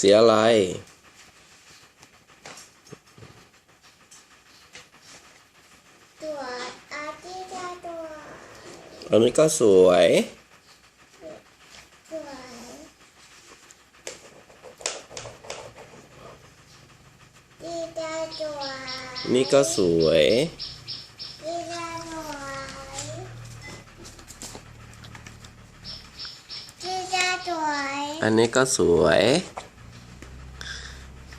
สีอะไร ตัวอาทิตย์ได้ตัวอันนี้ก็สวย สวยดีได้ตัวนี่ก็สวยดีได้ตัวดีได้ตัวอันนี้ก็สวย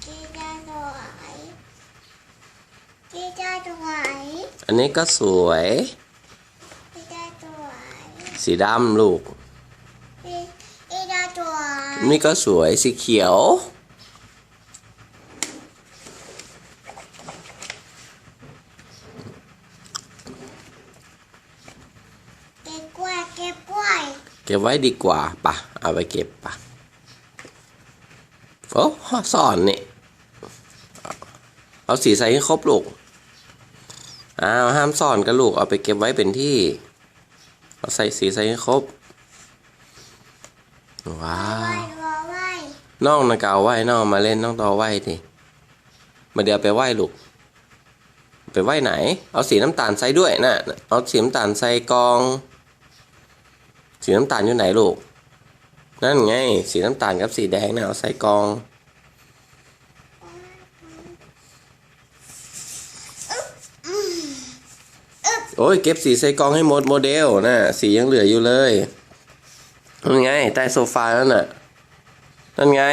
ดีได้ตัว ดีได้ตัวอันนี้ก็สวยดีได้ตัวสีดำลูกดีดีได้ตัวนี่ก็สวยสีเขียว เก็บกล้วยเก็บกล้วยเก็บไว้ดีกว่าปะเอาไปเก็บปะโอ้สอนนี่ เอาสีใส่ให้ครบลูก อ้าวห้ามซ่อนกันลูกเอาไปเก็บไว้เป็นที่เอาใส่สีใส่ให้ครบ ว้าวน้องนะกเอาไหวน้องมาเล่นน้องต่อไหว้ทีมาเดี๋ยวไปไหวลูก ไปไหวไหน เอาสีน้ำตาลใส่ด้วยนะเอาสีน้ำตาลใส่กอง สีน้ำตาลอยู่ไหนลูก นั่นไง สีน้ำตาลกับสีแดงนะเอาใส่กอง โอ้ยเก็บสีใส่กองให้หมดโมเดลนะสียังเหลืออยู่เลยนั่นไงใต้โซฟานั่นน่ะนั่นไง